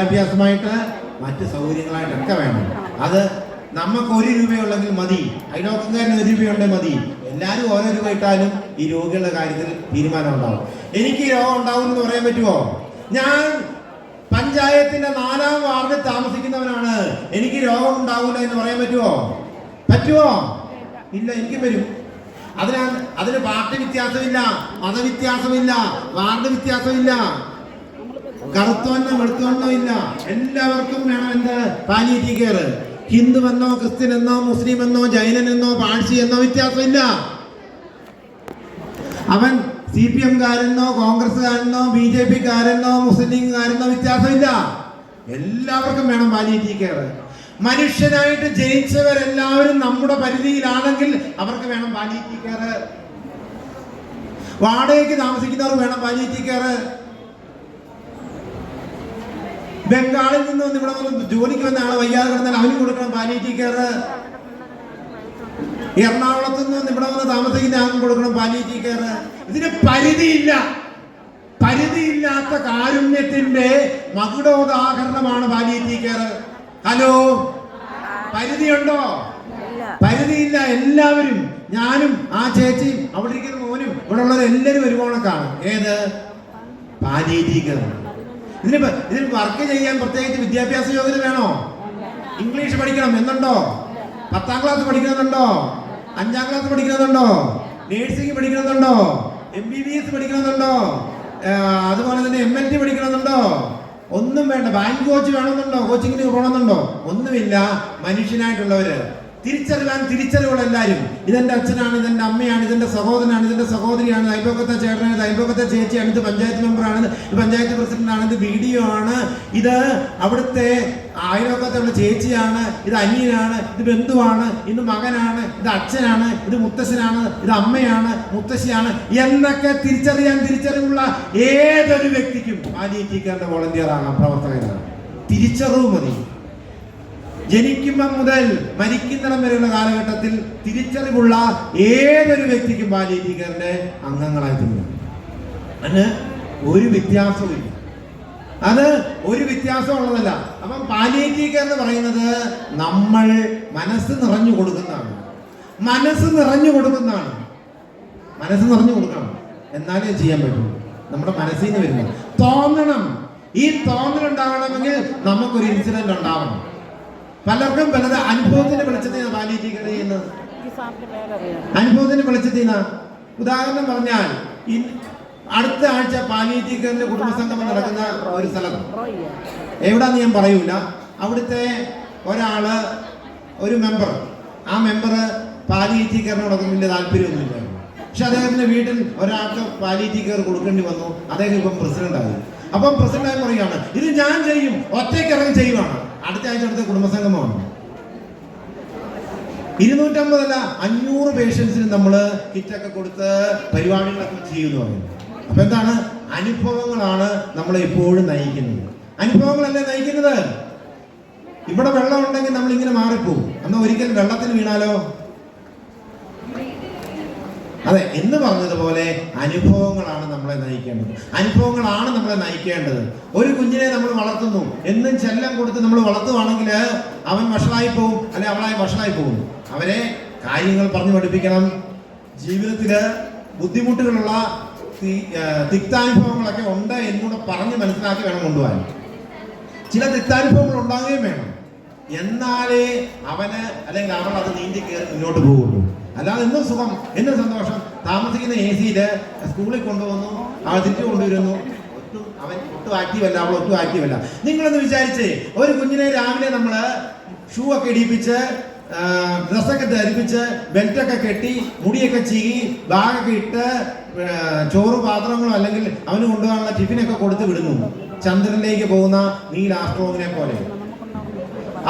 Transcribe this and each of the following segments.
വിദ്യാഭ്യാസമായിട്ട് മറ്റ് സൗകര്യങ്ങളായിട്ടൊക്കെ വേണം. അത് നമുക്ക് ഒരു രൂപയുള്ളെങ്കിൽ മതി. അയലോക്കക്കാരന് ഒരു രൂപയുണ്ടെങ്കിൽ മതി. എല്ലാവരും ഓരോ രൂപ ഇട്ടാലും ഈ രോഗികളുടെ കാര്യത്തിൽ തീരുമാനം ഉണ്ടാവും. എനിക്ക് രോഗം ഉണ്ടാവും എന്ന് പറയാൻ പറ്റുമോ? ഞാൻ പഞ്ചായത്തിന്റെ നാലാം വാർഡിൽ താമസിക്കുന്നവനാണ്. എനിക്ക് രോഗം ഉണ്ടാവില്ല എന്ന് പറയാൻ പറ്റുമോ? പറ്റുമോ? ഇല്ല എനിക്ക് വരും. അതിനാ അതിന് പാർട്ടി വ്യത്യാസമില്ല മതവ്യത്യാസമില്ല വാർഡ് വ്യത്യാസമില്ല. കറുത്തോന്നോ വെളുത്തവനോ ഇല്ല. എല്ലാവർക്കും വേണം എന്ത്? പാലിയേറ്റീവ് കെയർ ഹിന്ദു എന്നോ ക്രിസ്ത്യൻ എന്നോ മുസ്ലിം എന്നോ ജൈനൻ എന്നോ പാഴ്സി എന്നോ വ്യത്യാസമില്ല. അവൻ സി പി എംകാരെന്നോ കോൺഗ്രസ്സുകാരെന്നോ ബി ജെ പിക്കാരെന്നോ മുസ്ലിം ലീഗുകാരെന്നോ വ്യത്യാസമില്ല. എല്ലാവർക്കും വേണം പാലിയേറ്റീവ് കെയർ മനുഷ്യനായിട്ട് ജനിച്ചവരെല്ലാവരും നമ്മുടെ പരിധിയിലാണെങ്കിൽ അവർക്ക് വേണം പാലിയേറ്റീവ് കെയർ വാടകയ്ക്ക് താമസിക്കുന്നവർ വേണം പാലിയേറ്റീവ് കെയർ ബംഗാളിൽ നിന്ന് വന്ന് ഇവിടെ വന്ന് ജോലിക്ക് വന്ന ആളെ വയ്യാതെ കിടന്നാൽ അവന് കൊടുക്കണം പാലിയേറ്റീവ് കെയർ എറണാകുളത്ത് നിന്ന് ഇവിടെ വന്ന് താമസിക്കുന്ന ആൾക്കും കൊടുക്കണം പാലിയേറ്റീവ് കെയർ ഇതിന് പരിധിയില്ല. പരിധിയില്ലാത്ത കാരുണ്യത്തിന്റെ മകുടോദാഹരണമാണ് പാലിയേറ്റീവ് കെയർ ഹലോ? പരിധിയുണ്ടോ? പരിധിയില്ല. എല്ലാവരും ഞാനും ആ ചേച്ചിയും അവിടെ ഇരിക്കുന്ന മോനും ഇവിടെ ഉള്ളവർ എല്ലാവരും ഒരു ഏത്? പാലിയേറ്റീവ് കെയർ ഇതിന് ഇതിന് വർക്ക് ചെയ്യാൻ പ്രത്യേകിച്ച് വിദ്യാഭ്യാസ യോഗ്യത വേണോ? ഇംഗ്ലീഷ് പഠിക്കണം എന്നുണ്ടോ? പത്താം ക്ലാസ് പഠിക്കണമെന്നുണ്ടോ? അഞ്ചാം ക്ലാസ് പഠിക്കണമെന്നുണ്ടോ? നേഴ്സിംഗ് പഠിക്കണമെന്നുണ്ടോ? എം ബി ബി എസ് പഠിക്കണമെന്നുണ്ടോ? അതുപോലെ തന്നെ എം എൽ ടി പഠിക്കണമെന്നുണ്ടോ? ഒന്നും വേണ്ട. ബാങ്ക് കോച്ച് വേണമെന്നുണ്ടോ? കോച്ചിങ്ങിന് പോകണമെന്നുണ്ടോ? ഒന്നുമില്ല. മനുഷ്യനായിട്ടുള്ളവര്. തിരിച്ചറിയാൻ തിരിച്ചറിവുള്ള എല്ലാവരും ഇതെന്റെ അച്ഛനാണ് ഇതെന്റെ അമ്മയാണ് ഇതെന്റെ സഹോദരനാണ് ഇതെന്റെ സഹോദരിയാണ് അയൽപക്കത്തെ ചേട്ടനാണ് അയൽപ്പക്കത്തെ ചേച്ചിയാണ് ഇത് പഞ്ചായത്ത് മെമ്പറാണ് ഇത് പഞ്ചായത്ത് പ്രസിഡന്റ് ആണ് ഇത് വീഡിയോ ആണ് ഇത് അവിടുത്തെ അയൽപക്കത്തുള്ള ചേച്ചിയാണ് ഇത് അനിയനാണ് ഇത് ബന്ധുവാണ് ഇത് മകനാണ് ഇത് അച്ഛനാണ് ഇത് മുത്തശ്ശനാണ് ഇത് അമ്മയാണ് മുത്തശ്ശിയാണ്. എന്നൊക്കെ തിരിച്ചറിയാൻ തിരിച്ചറിവുള്ള ഏതൊരു വ്യക്തിക്കും പാലിയേറ്റീവ് വോളണ്ടിയർ ആണ് പ്രവർത്തകനാണ്. തിരിച്ചറിവ് മതി. ജനിക്കുമ്പം മുതൽ മരിക്കുന്നിടം വരെയുള്ള കാലഘട്ടത്തിൽ തിരിച്ചറിവുള്ള ഏതൊരു വ്യക്തിക്കും കെയറിന്റെ അംഗങ്ങളായി തീരും. അതിന് ഒരു വ്യത്യാസവും ഇല്ല അത് ഒരു വ്യത്യാസം ഉള്ളതല്ല. അപ്പം പാലിയേറ്റീവ് കെയർ എന്ന് പറയുന്നത് നമ്മൾ മനസ്സ് നിറഞ്ഞു കൊടുക്കുന്നതാണ്. മനസ്സ് നിറഞ്ഞു കൊടുക്കുന്നതാണ്. മനസ്സ് നിറഞ്ഞു കൊടുക്കണം. എന്നാലേ ചെയ്യാൻ പറ്റുള്ളൂ നമ്മുടെ മനസ്സിൽ നിന്ന് വരുന്നത് തോന്നണം. ഈ തോന്നൽ ഉണ്ടാകണമെങ്കിൽ നമുക്കൊരു ഇൻസിഡന്റ് ഉണ്ടാവണം. പലർക്കും പലത് അനുഭവത്തിന്റെ വെളിച്ചത്തിൽ പാലിയേറ്റീവ് കെയർ ചെയ്യുന്നത് അനുഭവത്തിന്റെ വെളിച്ചത്തിൽ ഉദാഹരണം പറഞ്ഞാൽ അടുത്ത ആഴ്ച പാലിയേറ്റീവ് കെയറിന്റെ കുടുംബസംഗമം നടക്കുന്ന ഒരു സ്ഥലം. എവിടാന്ന് ഞാൻ പറയൂല. അവിടുത്തെ ഒരാൾ ഒരു മെമ്പർ ആ മെമ്പർ പാലിയേറ്റീവ് കെയറിനോടൊന്നും വലിയ താല്പര്യമൊന്നുമില്ല. പക്ഷെ അദ്ദേഹത്തിന്റെ വീട്ടിൽ ഒരാൾക്ക് പാലിയേറ്റീവ് കെയർ കൊടുക്കേണ്ടി വന്നു. അദ്ദേഹം ഇപ്പം പ്രസിഡന്റ് ആയി അപ്പം പ്രസിഡന്റ് ആയി പറയുകയാണ് ഇത് ഞാൻ ചെയ്യും. ഒറ്റയ്ക്ക് ഇറങ്ങി ചെയ്യുവാണ്. അടുത്ത ആഴ്ച അടുത്ത കുടുംബസംഗമമാണ് ഇരുന്നൂറ്റമ്പതല്ല അഞ്ഞൂറ് പേഷ്യൻസിന് നമ്മൾ കിറ്റൊക്കെ കൊടുത്ത് പരിപാടികളൊക്കെ ചെയ്യുന്നു അപ്പൊ എന്താണ്? അനുഭവങ്ങളാണ് നമ്മൾ എപ്പോഴും നയിക്കുന്നത്. അനുഭവങ്ങളല്ലേ നയിക്കുന്നത്? ഇവിടെ വെള്ളം ഉണ്ടെങ്കിൽ നമ്മൾ ഇങ്ങനെ മാറിപ്പോകും എന്നാൽ ഒരിക്കലും വെള്ളത്തിന് വീണാലോ? അതെ എന്ന് പറഞ്ഞതുപോലെ അനുഭവങ്ങളാണ് നമ്മളെ നയിക്കേണ്ടത്. അനുഭവങ്ങളാണ് നമ്മളെ നയിക്കേണ്ടത്. ഒരു കുഞ്ഞിനെ നമ്മൾ വളർത്തുന്നു. എന്നും ചെല്ലം കൊടുത്ത് നമ്മൾ വളർത്തുവാണെങ്കിൽ അവൻ വഷളായി പോവും അല്ലെ അവളായി വഷളായി പോകും അവരെ കാര്യങ്ങൾ പറഞ്ഞു പഠിപ്പിക്കണം. ജീവിതത്തിൽ ബുദ്ധിമുട്ടുകളുള്ള തിക്താനുഭവങ്ങളൊക്കെ ഉണ്ട് എന്നുകൂടെ പറഞ്ഞ് മനസ്സിലാക്കി വേണം കൊണ്ടുപോകാൻ. ചില തിക്താനുഭവങ്ങൾ ഉണ്ടാകുകയും വേണം. എന്നാലേ അവന് അല്ലെങ്കിൽ അവൾ അത് നീന്തി കയറി മുന്നോട്ട് പോകുള്ളൂ. അല്ലാതെ എന്നും സുഖം. എന്നും സന്തോഷം. താമസിക്കുന്ന എ സിയിൽ സ്കൂളിൽ കൊണ്ടുവന്നു തിരിച്ചു കൊണ്ടുവരുന്നു. ഒട്ടും അവൻ ഒട്ടും ആക്റ്റീവല്ല അവൾ ഒട്ടും ആക്റ്റീവല്ല നിങ്ങളൊന്ന് വിചാരിച്ചേ ഒരു കുഞ്ഞിനെ രാവിലെ നമ്മൾ ഷൂ ഒക്കെ ഇടിപ്പിച്ച് ഡ്രസ്സൊക്കെ ധരിപ്പിച്ച് ബെൽറ്റൊക്കെ കെട്ടി മുടിയൊക്കെ ചീകി ബാഗൊക്കെ ഇട്ട് ചോറ് പാത്രങ്ങളോ അല്ലെങ്കിൽ അവന് കൊണ്ടുപോകാനുള്ള ടിഫിനൊക്കെ കൊടുത്ത് വിടുന്നു. ചന്ദ്രനിലേക്ക് പോകുന്ന നീൽ ആസ്ട്രോങ്ങിനെ പോലെ.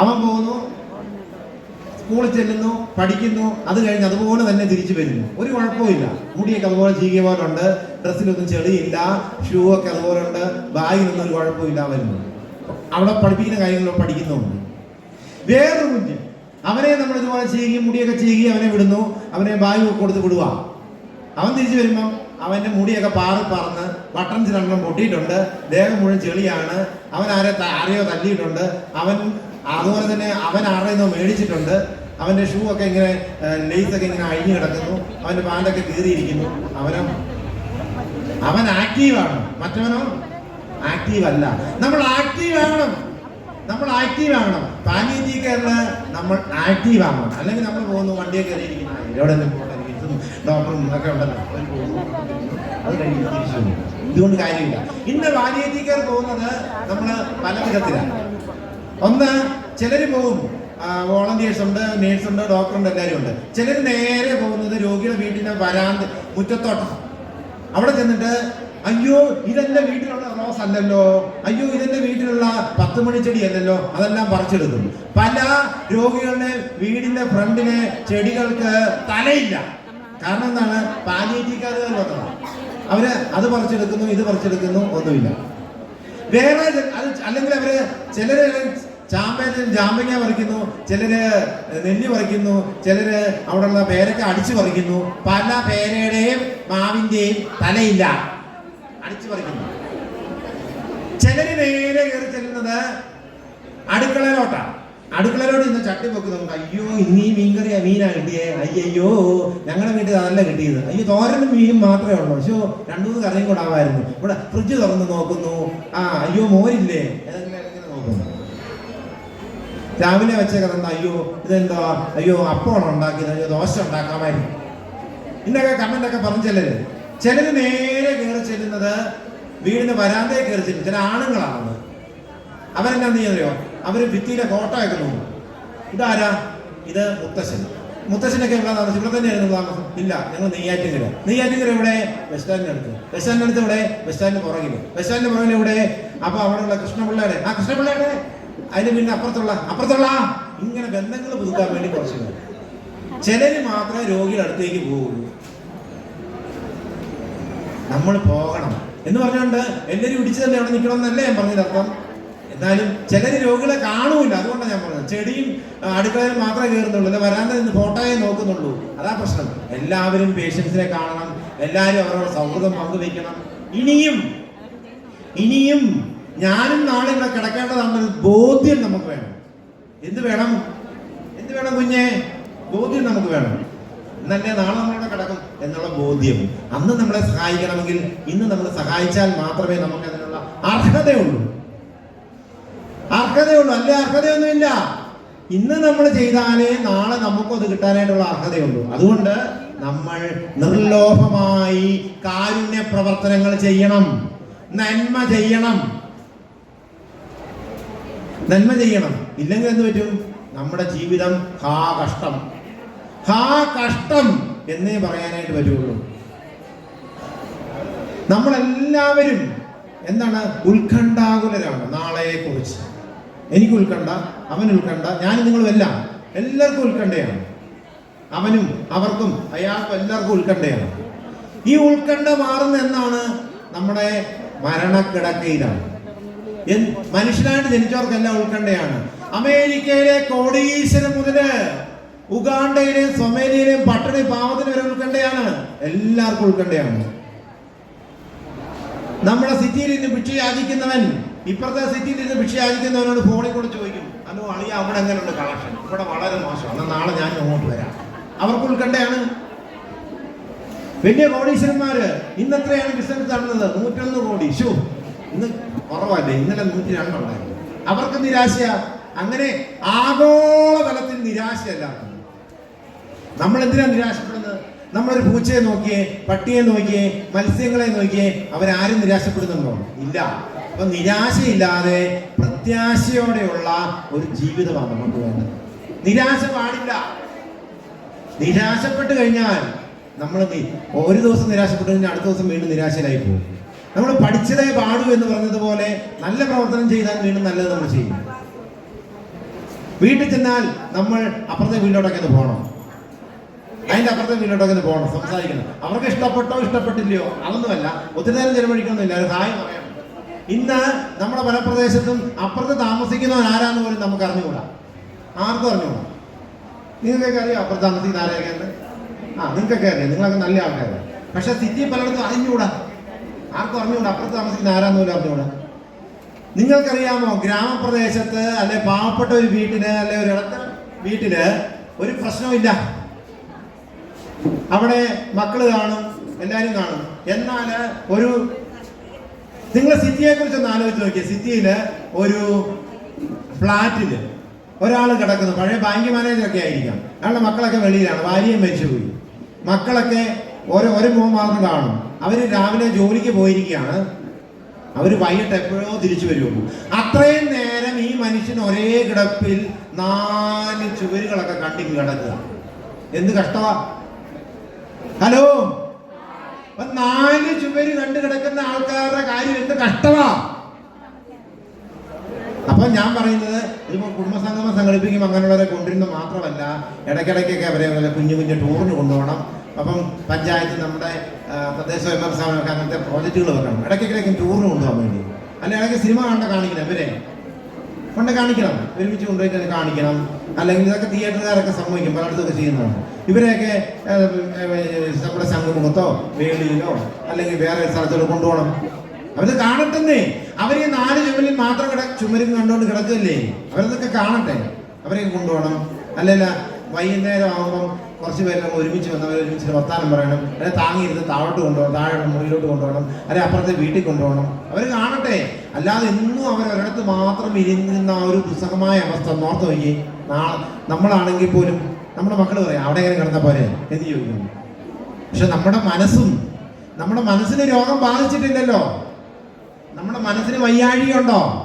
അവൻ പോകുന്നു. സ്കൂളിൽ ചെല്ലുന്നു പഠിക്കുന്നു അത് കഴിഞ്ഞ് അതുപോലെ തന്നെ തിരിച്ചു വരുന്നു. ഒരു കുഴപ്പമില്ല മുടിയൊക്കെ അതുപോലെ പോലെ ഉണ്ട്. ഡ്രസ്സിലൊന്നും ചെളിയില്ല. ഷൂ ഒക്കെ അതുപോലെ ഉണ്ട്. ബാഗിനൊന്നും ഒരു കുഴപ്പമില്ല വരുന്നു അവിടെ പഠിപ്പിക്കുന്ന കാര്യങ്ങളോ പഠിക്കുന്നുണ്ട്. വേറൊരു കുഞ്ഞ്. അവനെ നമ്മൾ ഇതുപോലെ ചീകി മുടിയൊക്കെ ചീകി അവനെ വിടുന്നു. അവനെ ബാഗ് കൊടുത്ത് വിടുക. അവൻ തിരിച്ചു വരുമ്പം അവന്റെ മുടിയൊക്കെ പാറി പറന്ന് ബട്ടൺ രണ്ടെണ്ണം പൊട്ടിയിട്ടുണ്ട്. ദേഹം മുഴുവൻ ചെളിയാണ്. അവൻ ആരെ ആരെയോ തല്ലിയിട്ടുണ്ട്. അവൻ അതുപോലെ തന്നെ അവൻ നിന്നോ മേടിച്ചിട്ടുണ്ട്. അവന്റെ ഷൂ ഒക്കെ ഇങ്ങനെ ലേസ് ഒക്കെ ഇങ്ങനെ അഴിഞ്ഞു കിടക്കുന്നു. അവന്റെ പാന്റൊക്കെ കീറിയിരിക്കുന്നു. അവനോ അവൻ ആക്റ്റീവാണ് മറ്റവനോ? ആക്റ്റീവ് അല്ല. നമ്മൾ ആക്റ്റീവ് ആവണം. നമ്മൾ ആക്റ്റീവ് ആവണം. പാനീജി കേരള നമ്മൾ ആക്റ്റീവ് ആവണം. അല്ലെങ്കിൽ നമ്മൾ പോകുന്നു വണ്ടിയെ കയറിയിരിക്കുന്നു. എവിടെയെങ്കിലും പോകട്ടെ ഡോക്ടറും ഒക്കെ ഉണ്ടല്ലോ. പോകുന്നു. ഇതുകൊണ്ട് കാര്യമില്ല. ഇന്ന് കെയർ പോകുന്നത് നമ്മൾ പല വിധത്തിലാണ്. ഒന്ന് ചിലര് പോകും വോളണ്ടിയേഴ്സ് ഉണ്ട് നേഴ്സ് ഉണ്ട് ഡോക്ടർ ഉണ്ട് എല്ലാവരും ഉണ്ട് ചിലർ നേരെ പോകുന്നത് രോഗിയുടെ വീട്ടിന്റെ വരാന്ത് മുറ്റത്തോട്ടം. അവിടെ ചെന്നിട്ട് അയ്യോ ഇതെന്റെ വീട്ടിലുള്ള റോസ് അല്ലല്ലോ. അയ്യോ ഇതെന്റെ വീട്ടിലുള്ള പത്ത് മണിച്ചെടി അല്ലല്ലോ. അതെല്ലാം പറിച്ചെടുക്കും. പല രോഗികളുടെ വീടിന്റെ ഫ്രണ്ടിലെ ചെടികൾക്ക് തലയില്ല. കാരണം എന്താണ്? പാലിയേറ്റീക്കാർ വന്നതാണ് അവർ അത് പറിച്ചെടുക്കുന്നു ഇത് പറിച്ചെടുക്കുന്നു ഒന്നുമില്ല. വേറെ അത് അല്ലെങ്കിൽ അവർ ചിലര് ചാമ്പ ചാമ്പങ്ങ പറിക്കുന്നു ചിലര് നെല്ലി പറിക്കുന്നു ചിലര് അവിടെയുള്ള പേരൊക്കെ അടിച്ചു പറിക്കുന്നു. പല പേരയുടെയും മാവിന്റെയും തലയില്ല. അടിച്ചു പറിക്കുന്നു. ചിലര് നേരെ കയറി ചെല്ലുന്നത് അടുക്കളയിലോട്ടാണ് അടുക്കളയിലോട്ട് ഇന്ന് ചട്ടി വെക്കുന്നു അയ്യോ ഇനിയും ഈ മീൻകറിയാ മീനാ കിട്ടിയേ. അയ്യോ ഞങ്ങളുടെ വീട്ടിൽ അതല്ല കിട്ടിയത്. അയ്യോ തോരനും മീനും മാത്രമേ ഉള്ളൂ. പക്ഷേ രണ്ടു മൂന്ന് കറിയും കൂടെ ആവായിരുന്നു. ഇവിടെ ഫ്രിഡ്ജ് തുറന്ന് നോക്കുന്നു. ആ അയ്യോ മോരില്ലേ? രാവിലെ വെച്ച കഥ അയ്യോ ഇതെന്താ? അയ്യോ അപ്പമാണ് ഉണ്ടാക്കിയത്. അയ്യോ ദോശ ഉണ്ടാക്കാമായിരുന്നു. ഇന്നൊക്കെ കമന്റ് ഒക്കെ പറഞ്ഞു ചിലര് ചിലര് നേരെ കയറി ചെല്ലുന്നത് വീടിന് വരാന്തയെ കയറി ചെല്ലും. ചില ആണുങ്ങളാണ് അവരെന്നാ നീ അറിയോ? അവർ ഭിത്തിയിലെ കോട്ടയൊക്കെ നോക്കും. ഇതാരാ? ഇത് മുത്തശ്ശൻ. മുത്തശ്ശനൊക്കെ എവിടെ താമസം ഇവിടെ തന്നെയായിരുന്നു താമസം. ഇല്ല ഞങ്ങൾ നെയ്യാറ്റിങ്കര നെയ്യാറ്റിങ്കര ഇവിടെ ബസ് സ്റ്റാൻഡിന് അടുത്ത്. ബസ് അടുത്ത് ഇവിടെ ബസ് സ്റ്റാൻഡിന് പുറകിൽ. ബസ് സ്റ്റാൻഡിന് പുറകിൽ ഇവിടെ അപ്പൊ അവിടെയുള്ള കൃഷ്ണപിള്ളയുടെ. ആ കൃഷ്ണപിള്ളയുടെ അതിന് പിന്നെ അപ്പുറത്തുള്ള അപ്പുറത്തുള്ള ഇങ്ങനെ ബന്ധങ്ങൾ പുതുക്കാൻ വേണ്ടി കുറച്ച് പേര്. ചിലര് മാത്രമേ രോഗിയുടെ അടുത്തേക്ക് പോകുള്ളൂ നമ്മൾ പോകണം. എന്ന് പറഞ്ഞുകൊണ്ട് എല്ലാവരും ഇടിച്ചു തന്നെ അവിടെ നിൽക്കണം എന്നല്ലേ ഞാൻ പറഞ്ഞത് അർത്ഥം? എന്നാലും ചിലര് രോഗികളെ കാണൂല അതുകൊണ്ടാണ് ഞാൻ പറഞ്ഞത്. ചെടിയും അടുക്കളയിൽ മാത്രമേ കയറുന്നുള്ളൂ. അല്ലെ വരാൻ നിന്ന് ഫോട്ടോയെ നോക്കുന്നുള്ളൂ. അതാ പ്രശ്നം. എല്ലാവരും പേഷ്യൻസിനെ കാണണം. എല്ലാവരും അവരുടെ സൗഹൃദം പങ്കുവയ്ക്കണം. ഇനിയും ഇനിയും ഞാനും നാളെ ഇവിടെ കിടക്കേണ്ടതാണെന്നൊരു ബോധ്യം നമുക്ക് വേണം. എന്ത് വേണം? എന്ത് വേണം കുഞ്ഞെ? ബോധ്യം നമുക്ക് വേണം. എന്നല്ലേ നാളെ നമ്മളിവിടെ കിടക്കും എന്നുള്ള ബോധ്യം. അന്ന് നമ്മളെ സഹായിക്കണമെങ്കിൽ ഇന്ന് നമ്മൾ സഹായിച്ചാൽ മാത്രമേ നമുക്ക് അതിനുള്ള അർഹതയുള്ളൂ. അർഹതയുള്ളൂ. അല്ലേ? അർഹതയൊന്നുമില്ല. ഇന്ന് നമ്മൾ ചെയ്താലേ നാളെ നമുക്കും അത് കിട്ടാനായിട്ടുള്ള അർഹതയുള്ളൂ. അതുകൊണ്ട് നമ്മൾ നിർലോഭമായി കാരുണ്യ പ്രവർത്തനങ്ങൾ ചെയ്യണം. നന്മ ചെയ്യണം. നന്മ ചെയ്യണം. ഇല്ലെങ്കിൽ എന്ത് പറ്റും? നമ്മുടെ ജീവിതം ഹാ കഷ്ടം. ഹാ കഷ്ടം എന്നേ പറയാനായിട്ട് പറ്റുള്ളൂ. നമ്മളെല്ലാവരും എന്താണ്? ഉത്കണ്ഠാകുലരാണ്. നാളെയെ കുറിച്ച് എനിക്ക് ഉത്കണ്ഠ അവൻ ഉത്കണ്ഠ ഞാൻ നിങ്ങളും എല്ലാം എല്ലാവർക്കും ഉത്കണ്ഠയാണ്. അവനും അവർക്കും അയാൾക്കും എല്ലാവർക്കും ഉത്കണ്ഠയാണ്. ഈ ഉത്കണ്ഠ മാറുന്ന എന്നാണ് നമ്മുടെ മരണക്കിടക്കയിലാണ്. മനുഷ്യനായിട്ട് ജനിച്ചവർക്കെല്ലാം ഉത്കണ്ഠയാണ്. അമേരിക്കയിലെ കോടീശ്വരം മുതൽ ഉഗാണ്ടയിലെയും സൊമേലിയിലെയും പട്ടണി പാവത്തിന് വരെ ഉത്കണ്ഠയാണ്. എല്ലാവർക്കും ഉത്കണ്ഠയാണ്. നമ്മുടെ സിറ്റിയിൽ നിന്ന് ഭിക്ഷ യാചിക്കുന്നവൻ ഇപ്പുറത്തെ സിറ്റിയിൽ നിന്ന് ഭിക്ഷ യാചിക്കുന്നവനോട് ഫോണിൽ കൂടെ ചോദിക്കും ഹലോ അളിയ അവിടെ എങ്ങനെയുണ്ട് കളക്ഷൻ ഇവിടെ വളരെ മോശം എന്നാൽ നാളെ ഞാൻ അങ്ങോട്ട് വരാം. അവർക്ക് ഉത്കണ്ഠയാണ്. വലിയ കോടീശ്വരന്മാര് ഇന്ന് എത്രയാണ് ബിസിനസ് നടന്നത്. നൂറ്റൊന്ന് കോടി. ഷോ ഇന്ന് കുറവല്ലേ? ഇന്നലെ നൂറ്റി രണ്ടുണ്ടായിരുന്നു അവർക്ക് നിരാശ. അങ്ങനെ ആഗോള തലത്തിൽ നിരാശയല്ല. നമ്മൾ എന്തിനാ നിരാശപ്പെടുന്നത്? നമ്മളൊരു പൂച്ചയെ നോക്കിയേ പട്ടിയെ നോക്കിയേ മത്സ്യങ്ങളെ നോക്കിയേ അവരാരും നിരാശപ്പെടുന്നുണ്ടോ? ഇല്ല. അപ്പൊ നിരാശയില്ലാതെ പ്രത്യാശയോടെയുള്ള ഒരു ജീവിതമാണ് നമുക്ക് വേണ്ടത്. നിരാശ പാടില്ല. നിരാശപ്പെട്ട് കഴിഞ്ഞാൽ നമ്മൾ ഒരു ദിവസം നിരാശപ്പെട്ടു കഴിഞ്ഞാൽ അടുത്ത ദിവസം വീണ്ടും നിരാശയിലായി പോകും. നമ്മൾ പഠിച്ചതേ പാടൂ എന്ന് പറഞ്ഞതുപോലെ നല്ല പ്രവർത്തനം ചെയ്താൽ വീണ്ടും നല്ലത് നമ്മൾ ചെയ്യും. വീട്ടിൽ ചെന്നാൽ നമ്മൾ അപ്പുറത്തെ വീട്ടിലോട്ടൊക്കെ ഒന്ന് പോകണം. അതിന്റെ അപ്പുറത്തെ വീട്ടിലോട്ടൊക്കെ ഒന്ന് പോകണം സംസാരിക്കണം. അവർക്ക് ഇഷ്ടപ്പെട്ടോ ഇഷ്ടപ്പെട്ടില്ലയോ അതൊന്നുമല്ല. ഒത്തിരി നേരം ചെലവഴിക്കണമെന്നില്ല ഒരു സഹായം പറയണം ഇന്ന് നമ്മുടെ പല പ്രദേശത്തും അപ്പുറത്ത് താമസിക്കുന്നവൻ ആരാന്ന് പോലും നമുക്ക് അറിഞ്ഞുകൂടാ. ആർക്കും അറിഞ്ഞുകൂടാ. നിങ്ങൾക്കൊക്കെ അറിയാം അപ്പുറത്ത് താമസിക്കുന്ന ആരെയൊക്കെയാണ് ആ നിങ്ങൾക്കൊക്കെ അറിയാം. നിങ്ങളൊക്കെ നല്ല ആൾക്കാരാണ്. പക്ഷെ സിറ്റി പലയിടത്തും അറിഞ്ഞുകൂടാ. ആർക്കും അറിഞ്ഞുകൂടാ? അപ്പുറത്ത് താമസിക്കുന്ന ആരാന്നൂല അറിഞ്ഞുകൂടാ? നിങ്ങൾക്കറിയാമോ ഗ്രാമപ്രദേശത്ത് അല്ലെ പാവപ്പെട്ട ഒരു വീട്ടിന് അല്ലെ ഒരു ഇടത്തരം വീട്ടിൽ ഒരു പ്രശ്നമില്ല അവിടെ മക്കൾ കാണും എല്ലാരും കാണും. എന്നാൽ ഒരു നിങ്ങൾ സിറ്റിയെ കുറിച്ച് ഒന്ന് ആലോചിച്ച് നോക്കിയ. സിറ്റിയിൽ ഒരു ഫ്ലാറ്റിൽ ഒരാൾ കിടക്കുന്നു. പഴയ ബാങ്ക് മാനേജർ ഒക്കെ ആയിരിക്കാം. അയാളുടെ മക്കളൊക്കെ വെളിയിലാണ്. ഭാര്യയും മരിച്ചുപോയി. മക്കളൊക്കെ ഓരോ ഒരു മോൻ മാത്രം കാണും. അവർ രാവിലെ ജോലിക്ക് പോയിരിക്കുകയാണ്. അവർ വൈകിട്ട് എപ്പോഴോ തിരിച്ചു വരുള്ളൂ. അത്രയും നേരം ഈ മനുഷ്യൻ ഒരേ കിടപ്പിൽ നാല് ചുവരുകളൊക്കെ കണ്ടിങ് കിടക്കുക. എന്ത് കഷ്ടമാ ഹലോ? നാല് ചുവര് കണ്ടു കിടക്കുന്ന ആൾക്കാരുടെ കാര്യം എന്ത് കഷ്ടമാ അപ്പൊ ഞാൻ പറയുന്നത് ഇതിപ്പോ കുടുംബസംഗമം സംഘടിപ്പിക്കുമ്പോൾ അങ്ങനെയുള്ളവരെ കൊണ്ടിരുന്ന മാത്രമല്ല ഇടയ്ക്കിടയ്ക്കൊക്കെ അവരെ കുഞ്ഞു കുഞ്ഞു ടൂറിന് കൊണ്ടുപോകണം. അപ്പം പഞ്ചായത്ത് നമ്മുടെ പ്രദേശ സ്വയംഭരണ സ്ഥാപനമൊക്കെ അങ്ങനത്തെ പ്രോജക്റ്റുകൾ വെക്കണം ഇടയ്ക്കിടയ്ക്ക് ടൂറിന് കൊണ്ടുപോകാൻ വേണ്ടി. അല്ലെങ്കിൽ സിനിമ കണ്ട കാണിക്കണം ഇവരെ. കൊണ്ട് കാണിക്കണം. ഒരുമിച്ച് കൊണ്ടുപോയിട്ട് കാണിക്കണം. അല്ലെങ്കിൽ ഇതൊക്കെ തിയേറ്ററുകാരൊക്കെ സംഭവിക്കും പലയിടത്തൊക്കെ ചെയ്യുന്നതാണ്. ഇവരെയൊക്കെ നമ്മുടെ സംഘമുഖത്തോ വേളിയിലോ അല്ലെങ്കിൽ വേറെ സ്ഥലത്തോട്ട് കൊണ്ടുപോകണം. അവർ കാണട്ടെന്നേ. അവർ ഈ നാല് ചുമലിൽ മാത്രം കിട ചുമരും കണ്ടുകൊണ്ട് കിടക്കല്ലേ? അവരതൊക്കെ കാണട്ടെ. അവരെയൊക്കെ കൊണ്ടുപോകണം. അല്ലല്ല വൈകുന്നേരം ആകുമ്പം കുറച്ച് പേരെല്ലാം ഒരുമിച്ച് വന്നവർ ഒരുമിച്ച് വർത്താനം പറയണം. അല്ലെ താങ്ങിയിരുന്ന് താഴോട്ട് കൊണ്ടുപോകണം താഴെ മുറിയിലോട്ട് കൊണ്ടുപോകണം അല്ലെ അപ്പുറത്തെ വീട്ടിൽ കൊണ്ടുപോകണം. അവർ കാണട്ടെ. അല്ലാതെ എന്നും അവർ ഒരിടത്ത് മാത്രം ഇരിക്കുന്ന ആ ഒരു ദുസ്സഹമായ അവസ്ഥ നോർത്ത് നോക്കി നാളെ നമ്മളാണെങ്കിൽ പോലും നമ്മുടെ മക്കൾ പറയാം അവിടെ എങ്ങനെ കിടന്ന പോരെ? എന്ന് ചോദിക്കുന്നു പക്ഷെ നമ്മുടെ മനസ്സും നമ്മുടെ മനസ്സിന് രോഗം ബാധിച്ചിട്ടില്ലല്ലോ. നമ്മുടെ മനസ്സിന് വയ്യാഴികയുണ്ടോ?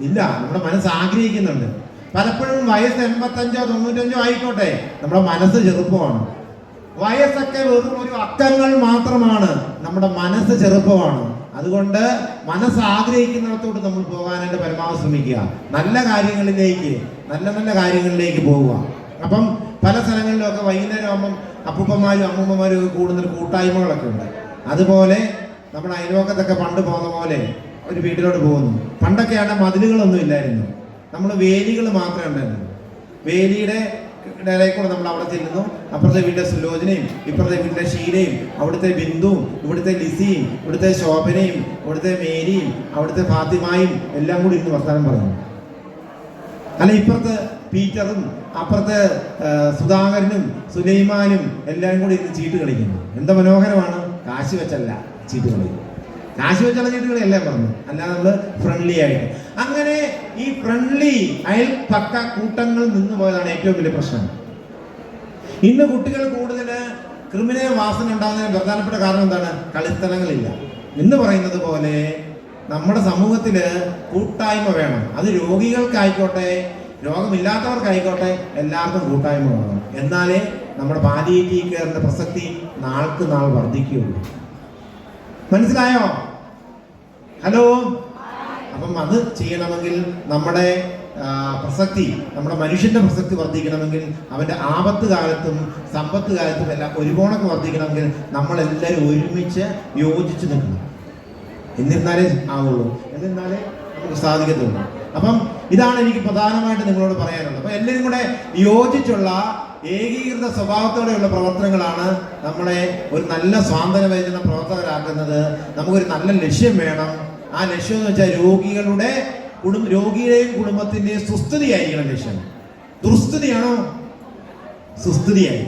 ഇല്ല. നമ്മുടെ മനസ്സ് ആഗ്രഹിക്കുന്നുണ്ട്. പലപ്പോഴും വയസ്സ് എൺപത്തഞ്ചോ തൊണ്ണൂറ്റഞ്ചോ ആയിക്കോട്ടെ. നമ്മുടെ മനസ്സ് ചെറുപ്പമാണ്. വയസ്സൊക്കെ വെറും ഒരു അക്കങ്ങൾ മാത്രമാണ് നമ്മുടെ മനസ്സ് ചെറുപ്പമാണ്. അതുകൊണ്ട് മനസ്സ് ആഗ്രഹിക്കുന്നിടത്തോട്ട് നമ്മൾ പോകാനായിട്ട് പരമാവധി ശ്രമിക്കുക. നല്ല കാര്യങ്ങളിലേക്ക് നല്ല നല്ല കാര്യങ്ങളിലേക്ക് പോവുക. അപ്പം പല സ്ഥലങ്ങളിലൊക്കെ വൈകുന്നേരം ആകുമ്പം അപ്പൂപ്പന്മാരും അമ്മൂമ്മമാരും കൂടുതൽ കൂട്ടായ്മകളൊക്കെ ഉണ്ട്. അതുപോലെ നമ്മുടെ അയൽവക്കത്തൊക്കെ പണ്ട് പോകുന്ന പോലെ ഒരു വീട്ടിലോട്ട് പോകുന്നു. പണ്ടൊക്കെയാണ് മതിലുകളൊന്നും ഇല്ലായിരുന്നു. നമ്മൾ വേലികൾ മാത്രമേ ഉണ്ടായിരുന്നു വേലിയുടെ ഇടയിലേക്കൂടെ കൂടെ നമ്മൾ അവിടെ ചെല്ലുന്നു. അപ്പുറത്തെ വീട്ടിലെ സുലോചനയും ഇപ്പുറത്തെ വീട്ടിലെ ഷീലയും അവിടുത്തെ ബിന്ദുവും ഇവിടുത്തെ ലിസിയും ഇവിടുത്തെ ശോഭനയും ഇവിടുത്തെ മേരിയും അവിടുത്തെ ഫാത്തിമായും എല്ലാം കൂടി ഇന്ന് വർത്തമാനം പറഞ്ഞു അല്ല ഇപ്പുറത്ത് പീറ്ററും അപ്പുറത്തെ സുധാകരനും സുലൈമാനും എല്ലാം കൂടി ഇന്ന് ചീട്ട് കളിക്കുന്നു. എന്താ മനോഹരമാണ്? കാശി വെച്ചല്ല ചീട്ട് കളി കാശ് വെച്ചുള്ള ചീട്ട് കളി എല്ലാം പറഞ്ഞു അല്ലാതെ നമ്മൾ ഫ്രണ്ട്ലി ആയിട്ട്. അങ്ങനെ ഈ ഫ്രണ്ട്ലി അയൽപക്ക കൂട്ടങ്ങൾ നിന്ന് പോയതാണ് ഏറ്റവും വലിയ പ്രശ്നം. ഇന്ന് കുട്ടികൾ കൂടുതൽ ക്രിമിനൽ വാസന ഉണ്ടാകുന്നതിന് പ്രധാനപ്പെട്ട കാരണം എന്താണ്? കളിസ്ഥലങ്ങളില്ല. എന്ന് പറയുന്നത് പോലെ നമ്മുടെ സമൂഹത്തിൽ കൂട്ടായ്മ വേണം. അത് രോഗികൾക്കായിക്കോട്ടെ രോഗമില്ലാത്തവർക്കായിക്കോട്ടെ എല്ലാവർക്കും കൂട്ടായ്മ വേണം. എന്നാലേ നമ്മുടെ പാലിയേറ്റീവ് കെയറിന്റെ പ്രസക്തി നാൾക്ക് നാൾ വർദ്ധിക്കുകയുള്ളൂ. മനസ്സിലായോ? ഹലോ. അപ്പം അത് ചെയ്യണമെങ്കിൽ നമ്മുടെ പ്രസക്തി നമ്മുടെ മനുഷ്യന്റെ പ്രസക്തി വർദ്ധിക്കണമെങ്കിൽ അവന്റെ ആപത്ത് കാലത്തും സമ്പത്ത് കാലത്തും എല്ലാം ഒരുപോണക്ക് വർദ്ധിക്കണമെങ്കിൽ നമ്മളെല്ലാവരും ഒരുമിച്ച് യോജിച്ച് നിൽക്കണം. എന്നിരുന്നാലേ ആവുള്ളൂ. എന്നിരുന്നാലേ നമുക്ക് സാധിക്കത്തുള്ളൂ. അപ്പം ഇതാണ് എനിക്ക് പ്രധാനമായിട്ട് നിങ്ങളോട് പറയാനുള്ളത്. അപ്പൊ എല്ലാവരും കൂടെ യോജിച്ചുള്ള ഏകീകൃത സ്വഭാവത്തോടെയുള്ള പ്രവർത്തനങ്ങളാണ് നമ്മളെ ഒരു നല്ല സ്വാതന്ത്ര്യ വേദന പ്രവർത്തകരാക്കുന്നത്. നമുക്കൊരു നല്ല ലക്ഷ്യം വേണം. ആ ലക്ഷ്യം എന്ന് വെച്ചാൽ രോഗികളുടെ കുടുംബ രോഗിയുടെയും കുടുംബത്തിന്റെയും സുസ്ഥിതിയായിരിക്കണം ലക്ഷ്യം. ദുർസ്ഥിതിയാണോ സുസ്ഥിതിയായി.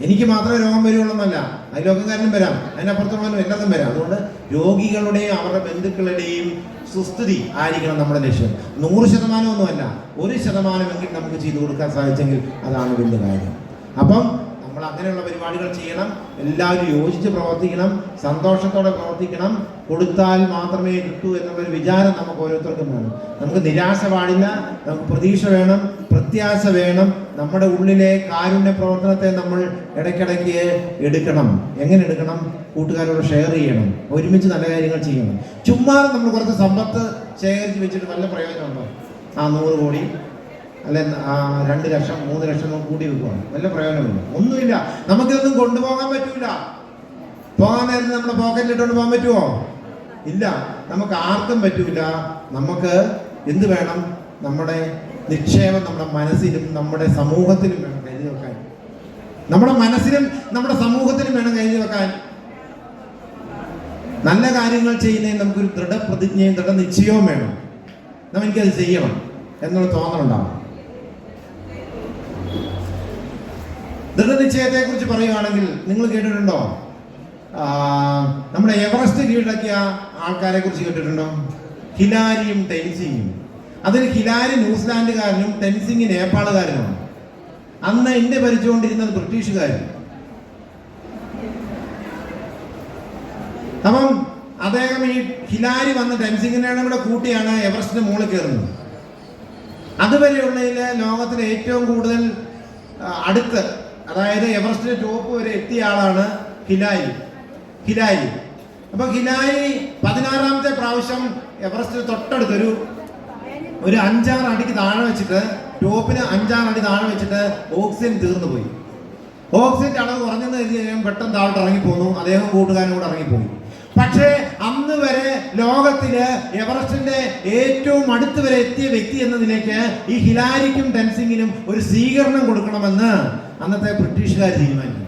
എനിക്ക് മാത്രമേ രോഗം വരുള്ളൂന്നല്ല. അയലോക്കക്കാരനും വരാം. അതിനപ്പുറത്തുള്ളവനും എല്ലാതും വരാം. അതുകൊണ്ട് രോഗികളുടെയും അവരുടെ ബന്ധുക്കളുടെയും സുസ്ഥിതി ആയിരിക്കണം നമ്മുടെ ലക്ഷ്യം. നൂറ് ശതമാനമൊന്നുമല്ല ഒരു ശതമാനമെങ്കിൽ നമുക്ക് ചെയ്തു കൊടുക്കാൻ സാധിച്ചെങ്കിൽ അതാണ് വലിയ കാര്യം. അപ്പം അങ്ങനെയുള്ള പരിപാടികൾ ചെയ്യണം. എല്ലാവരും യോജിച്ച് പ്രവർത്തിക്കണം. സന്തോഷത്തോടെ പ്രവർത്തിക്കണം. കൊടുത്താൽ മാത്രമേ കിട്ടൂ എന്നുള്ളൊരു വിചാരം നമുക്ക് ഓരോരുത്തർക്കും വേണം. നമുക്ക് നിരാശ പാടില്ല. നമുക്ക് പ്രതീക്ഷ വേണം. പ്രത്യാശ വേണം. നമ്മുടെ ഉള്ളിലെ കാരുണ്യ പ്രവർത്തനത്തെ നമ്മൾ ഇടയ്ക്കിടയ്ക്ക് എടുക്കണം. എങ്ങനെ എടുക്കണം? കൂട്ടുകാരോട് ഷെയർ ചെയ്യണം. ഒരുമിച്ച് നല്ല കാര്യങ്ങൾ ചെയ്യണം. ചുമ്മാ നമ്മൾ കുറച്ച് സമ്പത്ത് ശേഖരിച്ച് വെച്ചിട്ട് നല്ല പ്രയോജനമുണ്ടോ? ആ നൂറ് കോടി. അല്ലെ ആ, രണ്ട് ലക്ഷം മൂന്ന് ലക്ഷം കൂടി വെക്കുവാണ്. നല്ല പ്രയോജനമില്ല ഒന്നുമില്ല. നമുക്കിതൊന്നും കൊണ്ടുപോകാൻ പറ്റൂല. പോകാൻ നേരത്തെ നമ്മുടെ പോക്കറ്റിൽ ഇട്ടുകൊണ്ട് പോകാൻ പറ്റുമോ ഇല്ല. നമുക്ക് ആർക്കും പറ്റൂല. നമുക്ക് എന്ത് വേണം? നമ്മുടെ നിക്ഷേപം നമ്മുടെ മനസ്സിലും നമ്മുടെ സമൂഹത്തിലും വേണം കരുതി വെക്കാൻ. നമ്മുടെ മനസ്സിലും നമ്മുടെ സമൂഹത്തിലും വേണം കരുതി വെക്കാൻ. നല്ല കാര്യങ്ങൾ ചെയ്യുന്നതിന് നമുക്കൊരു ദൃഢപ്രതിജ്ഞയും ദൃഢനിശ്ചയവും വേണം. നമ്മൾ എനിക്കത് ചെയ്യണം എന്നുള്ള തോന്നലുണ്ടാവും. ദൃഢനിശ്ചയത്തെ കുറിച്ച് പറയുകയാണെങ്കിൽ നിങ്ങൾ കേട്ടിട്ടുണ്ടോ? നമ്മുടെ എവറസ്റ്റ് കീഴടക്കിയ ആൾക്കാരെ കുറിച്ച് കേട്ടിട്ടുണ്ടോ? ഹിലാരിയും ടെൻസിങ്ങും. അതിൽ ഹിലാരി ന്യൂസിലാൻഡുകാരനും ടെൻസിങ് നേപ്പാളുകാരനുമാണ്. അന്ന് ഇന്ത്യ ഭരിച്ചുകൊണ്ടിരുന്നത് ബ്രിട്ടീഷുകാരും അപ്പം അദ്ദേഹം ഈ ഹിലാരി വന്ന ടെൻസിങ്ങിനെയാണ് കൂടെ കൂട്ടിയാണ് എവറസ്റ്റിന്റെ മുകളിൽ കയറുന്നത്. അതുവരെയുള്ളതിൽ ലോകത്തിലെ ഏറ്റവും കൂടുതൽ അടുത്ത് അതായത് എവറസ്റ്റിന്റെ ടോപ്പ് വരെ എത്തിയ ആളാണ് ഹിലായി ഹിലായി അപ്പൊ ഹിലായി പതിനാറാമത്തെ പ്രാവശ്യം എവറസ്റ്റിന് തൊട്ടടുത്ത് ഒരു അഞ്ചാറ് അടിക്ക് താഴെ വെച്ചിട്ട് ടോപ്പിന് അഞ്ചാറ് അടി താഴെ വെച്ചിട്ട് ഓക്സിജൻ തീർന്നു പോയി. ഓക്സിജന്റെ അളവ് കുറഞ്ഞെന്ന് കരുതി കഴിഞ്ഞാൽ പെട്ടെന്ന് താഴോട്ട് ഇറങ്ങിപ്പോന്നു. അദ്ദേഹം കൂട്ടുകാരനും കൂടെ ഇറങ്ങിപ്പോയി. പക്ഷേ അന്ന് വരെ ലോകത്തിൽ എവറസ്റ്റിന്റെ ഏറ്റവും അടുത്ത് വരെ എത്തിയ വ്യക്തി എന്ന നിലയ്ക്ക് ഈ ഹിലാരിക്കും ടെൻസിങ്ങിനും ഒരു സ്വീകരണം കൊടുക്കണമെന്ന് അന്നത്തെ ബ്രിട്ടീഷുകാർ തീരുമാനിച്ചു.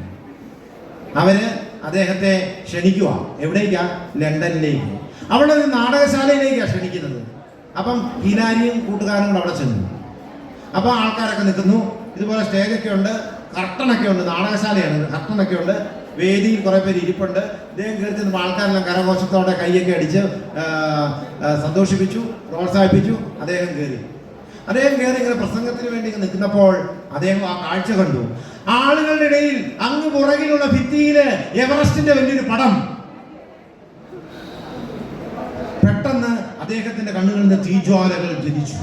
അവർ അദ്ദേഹത്തെ ക്ഷണിക്കുക എവിടേക്കാ? ലണ്ടനിലേക്ക്. അവിടെ ഒരു നാടകശാലയിലേക്കാണ് ക്ഷണിക്കുന്നത്. അപ്പം ഹിലാരിയും കൂട്ടുകാരും കൂടെ അവിടെ ചെന്നു. അപ്പൊ ആൾക്കാരൊക്കെ നിൽക്കുന്നു. ഇതുപോലെ സ്റ്റേജൊക്കെ ഉണ്ട്. കർട്ടണൊക്കെ ഉണ്ട്. നാടകശാലയാണ്. കർട്ടണൊക്കെ ഉണ്ട്. വേദിയിൽ കുറെ പേര് ഇരിപ്പുണ്ട്. ഇദ്ദേഹം കയറി ചെന്നപ്പോൾ ആൾക്കാരെല്ലാം കരഘോഷത്തോടെ കൈയൊക്കെ അടിച്ച് സന്തോഷിപ്പിച്ചു പ്രോത്സാഹിപ്പിച്ചു. അദ്ദേഹം കയറി. അദ്ദേഹം കയറി ഇങ്ങനെ പ്രസംഗത്തിന് വേണ്ടി നിൽക്കുന്നപ്പോൾ അദ്ദേഹം ആ കാഴ്ച കണ്ടു. ആളുകളുടെ ഇടയിൽ അങ്ങ് പുറകിലുള്ള ഭിത്തിയിൽ എവറസ്റ്റിന്റെ വലിയൊരു പടം. പെട്ടെന്ന് അദ്ദേഹത്തിന്റെ കണ്ണുകളിൽ തീജ്വാലകൾ ജനിച്ചു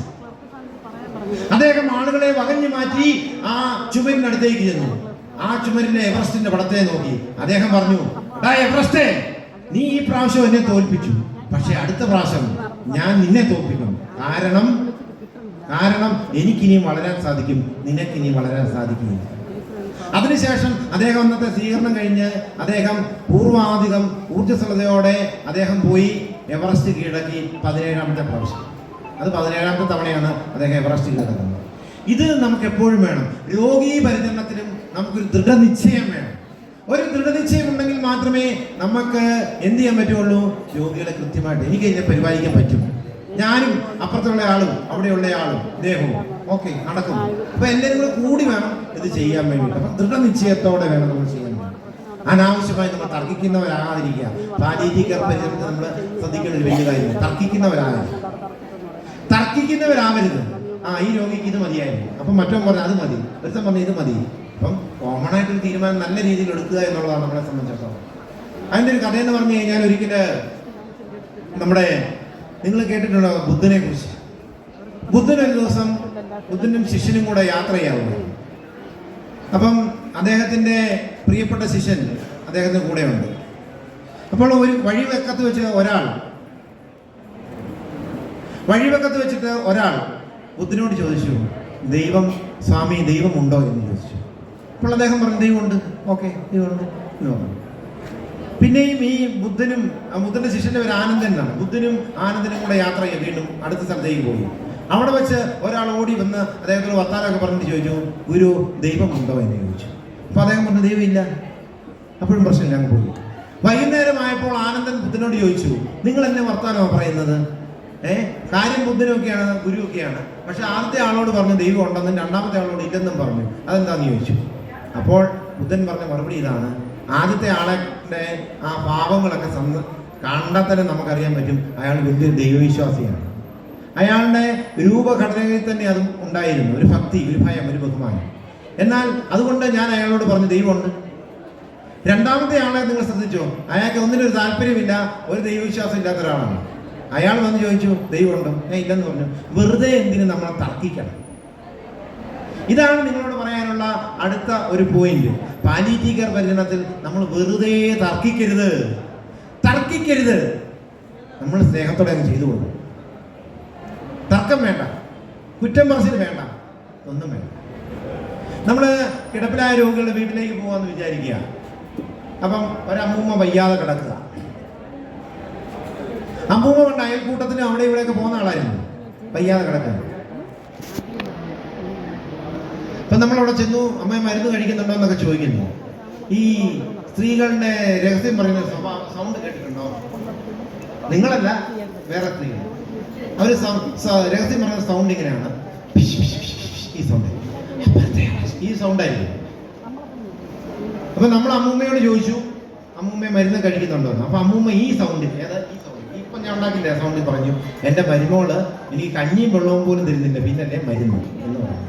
അദ്ദേഹം ആളുകളെ വകഞ്ഞു മാറ്റി ആ ചുമരിനടുത്തേക്ക് ചെന്നു. ആ ചുമരിലെ എവറസ്റ്റിന്റെ പടത്തെ നോക്കി. അദ്ദേഹം പറഞ്ഞു "ഡാ എവറസ്റ്റേ നീ ഈ പ്രാവശ്യം എന്നെ തോൽപ്പിച്ചു. പക്ഷെ അടുത്ത പ്രാവശ്യം ഞാൻ നിന്നെ തോൽപ്പിക്കും. കാരണം കാരണം എനിക്കിനിയും വളരാൻ സാധിക്കും നിനക്കിനിയും വളരാൻ സാധിക്കുകയില്ല അതിനുശേഷം അദ്ദേഹം അന്നത്തെ സ്വീകരണം കഴിഞ്ഞ് അദ്ദേഹം പൂർവാധികം ഊർജസ്വലതയോടെ അദ്ദേഹം പോയി എവറസ്റ്റ് കീഴടക്കി പതിനേഴാമത്തെ പ്രാവശ്യം. അത് പതിനേഴാമത്തെ തവണയാണ് അദ്ദേഹം എവറസ്റ്റ് കീഴടക്കുന്നത്. ഇത് നമുക്ക് എപ്പോഴും വേണം. രോഗീ പരിചരണത്തിനും നമുക്കൊരു ദൃഢനിശ്ചയം വേണം. ഒരു ദൃഢനിശ്ചയം ഉണ്ടെങ്കിൽ മാത്രമേ നമുക്ക് എന്ത് ചെയ്യാൻ പറ്റുള്ളൂ? രോഗികളെ കൃത്യമായിട്ട് എനിക്ക് ഇതിനെ പരിപാലിക്കാൻ പറ്റും. ഞാനും അപ്പുറത്തുള്ള ആളും അവിടെയുള്ള ആളും ദേഹവും ഓക്കെ നടക്കും അപ്പൊ എല്ലാവരും കൂടെ കൂടി വേണം ഇത് ചെയ്യാൻ വേണ്ടിട്ട് അപ്പൊ ദൃഢനിശ്ചയത്തോടെ വേണം നമ്മൾ ചെയ്യാൻ വേണ്ടി. അനാവശ്യമായി നമ്മൾ തർക്കിക്കുന്നവരാകാതിരിക്കുക. പാലിയേറ്റീവ് കെയർ പരിചരണത്തിൽ നമ്മൾ ശ്രദ്ധിക്കേണ്ട ഒരു വലിയ കാര്യം. തർക്കിക്കുന്നവരാകരുത്. തർക്കിക്കുന്നവരാവരുത്. ആ ഈ രോഗിക്ക് ഇത് മതിയായിരുന്നു. അപ്പം മറ്റോ പറഞ്ഞു അത് മതി. ഒരുത്തം പറഞ്ഞു ഇത് മതി. അപ്പം കോമൺ ആയിട്ടൊരു തീരുമാനം നല്ല രീതിയിൽ എടുക്കുക എന്നുള്ളതാണ് നമ്മളെ സംബന്ധിച്ചിടത്തോളം. അതിന്റെ ഒരു കഥയെന്ന് പറഞ്ഞു കഴിഞ്ഞാൽ ഒരിക്കലും നമ്മുടെ നിങ്ങൾ കേട്ടിട്ടുണ്ടോ ബുദ്ധനെ കുറിച്ച് ബുദ്ധൻ ഒരു ദിവസം ബുദ്ധനും ശിഷ്യനും കൂടെ യാത്ര ചെയ്യാറുണ്ട്. അപ്പം അദ്ദേഹത്തിന്റെ പ്രിയപ്പെട്ട ശിഷ്യൻ അദ്ദേഹത്തിന്റെ ഉണ്ട് അപ്പോൾ ഒരു വഴിവെക്കത്ത് വെച്ച് ഒരാൾ വഴിവെക്കത്ത് വെച്ചിട്ട് ഒരാൾ ബുദ്ധനോട് ചോദിച്ചു ദൈവം സ്വാമി ദൈവമുണ്ടോ? എന്ന് ചോദിച്ചു. അപ്പോൾ അദ്ദേഹം പറഞ്ഞു ദൈവമുണ്ട്. ഓക്കെ ദൈവമുണ്ട്. എന്ന് പറഞ്ഞു. പിന്നെയും ഈ ബുദ്ധനും ബുദ്ധന്റെ ശിഷ്യന്റെ ഒരു ആനന്ദൻ എന്നാണ്. ബുദ്ധനും ആനന്ദനും കൂടെ യാത്ര ചെയ്യും വീണ്ടും അടുത്ത സ്ഥലത്തേക്ക് പോയി അവിടെ വെച്ച് ഒരാൾ ഓടി വന്ന് അദ്ദേഹത്തോട് വർത്താനമൊക്കെ പറഞ്ഞിട്ട് ചോദിച്ചു ഗുരു ദൈവമുണ്ടോ? എന്ന് ചോദിച്ചു. അപ്പൊ അദ്ദേഹം പറഞ്ഞു ദൈവമില്ല അപ്പോഴും പ്രശ്നമില്ല അങ്ങ് പോയി വൈകുന്നേരമായപ്പോൾ ആനന്ദൻ ബുദ്ധനോട് ചോദിച്ചു നിങ്ങൾ എന്നെ വർത്താനമാണ് പറയുന്നത്? ഏഹ് കാര്യം ബുദ്ധനൊക്കെയാണ് ഗുരുവൊക്കെയാണ്. പക്ഷെ ആദ്യത്തെ ആളോട് പറഞ്ഞു ദൈവം ഉണ്ടെന്നും രണ്ടാമത്തെ ആളോട് ഇല്ലെന്നും പറഞ്ഞു. അതെന്താന്ന് ചോദിച്ചു. അപ്പോൾ ബുദ്ധൻ പറഞ്ഞ മറുപടി ഇതാണ് ആദ്യത്തെ ആളെ ആ പാപങ്ങളൊക്കെ കണ്ടാൽ തന്നെ നമുക്കറിയാൻ പറ്റും. അയാൾ വലിയൊരു ദൈവവിശ്വാസിയാണ്. അയാളുടെ രൂപഘടനയിൽ തന്നെ അതും ഉണ്ടായിരുന്നു. ഒരു ഭക്തി ഒരു ഭയം ഒരു ബഹുമാനം. എന്നാൽ അതുകൊണ്ട് ഞാൻ അയാളോട് പറഞ്ഞു ദൈവമുണ്ട്. രണ്ടാമത്തെ ആളെ നിങ്ങൾ ശ്രദ്ധിച്ചോ? അയാൾക്ക് ഒന്നിനൊരു താല്പര്യമില്ല ഒരു ദൈവവിശ്വാസം ഇല്ലാത്ത ഒരാളാണ്. അയാൾ വന്ന് ചോദിച്ചു ദൈവമുണ്ടോ? ഞാൻ ഇല്ലെന്ന് പറഞ്ഞു. വെറുതെ എന്തിനു നമ്മളെ തർക്കിക്കണം. ഇതാണ് നിങ്ങളോട് പറയാനുള്ള അടുത്ത ഒരു പോയിന്റ് പാലിറ്റീകർ പരിചരണത്തിൽ നമ്മൾ വെറുതെ തർക്കിക്കരുത്. തർക്കിക്കരുത്. നമ്മൾ സ്നേഹത്തോടെ അങ്ങ് ചെയ്തു കൊടുക്കും തർക്കം വേണ്ട. കുറ്റം പറച്ചിൽ വേണ്ട. ഒന്നും വേണ്ട. നമ്മൾ കിടപ്പിലായ രോഗികളുടെ വീട്ടിലേക്ക് പോകാമെന്ന് വിചാരിക്കുക. അപ്പം ഒരമ്മൂമ്മ വയ്യാതെ കിടക്കുക. അമ്മൂമ്മ കൊണ്ട് അയൽക്കൂട്ടത്തിന് അവിടെ ഇവിടെയൊക്കെ പോകുന്ന ആളായിരുന്നു. വയ്യാതെ കിടക്കുക അപ്പൊ നമ്മൾ അവിടെ ചെന്നു അമ്മ മരുന്ന് കഴിക്കുന്നുണ്ടോ എന്നൊക്കെ ചോദിക്കുന്നു. ഈ സ്ത്രീകളുടെ രഹസ്യം പറയുന്ന സൗണ്ട് കേട്ടിട്ടുണ്ടോ? നിങ്ങളല്ല വേറെ സ്ത്രീകൾ. അവർ രഹസ്യം പറയുന്ന സൗണ്ട് ഇങ്ങനെയാണ്. ഈ സൗണ്ട്. ഈ സൗണ്ട് ആയിരിക്കും. അപ്പൊ നമ്മൾ അമ്മൂമ്മയോട് ചോദിച്ചു അമ്മൂമ്മ മരുന്ന് കഴിക്കുന്നുണ്ടോ? അപ്പൊ അമ്മൂമ്മ ഈ സൗണ്ട് ഏതാ ഈ സൗണ്ട്? ഇപ്പൊ ഞാൻ ഉണ്ടാക്കില്ല സൗണ്ട് പറഞ്ഞു. എന്റെ മരുമോൾ എനിക്ക് കഞ്ഞിയും വെള്ളവും പോലും തരുന്നില്ല. പിന്നല്ലേ മരുന്ന്? എന്ന് പറഞ്ഞു.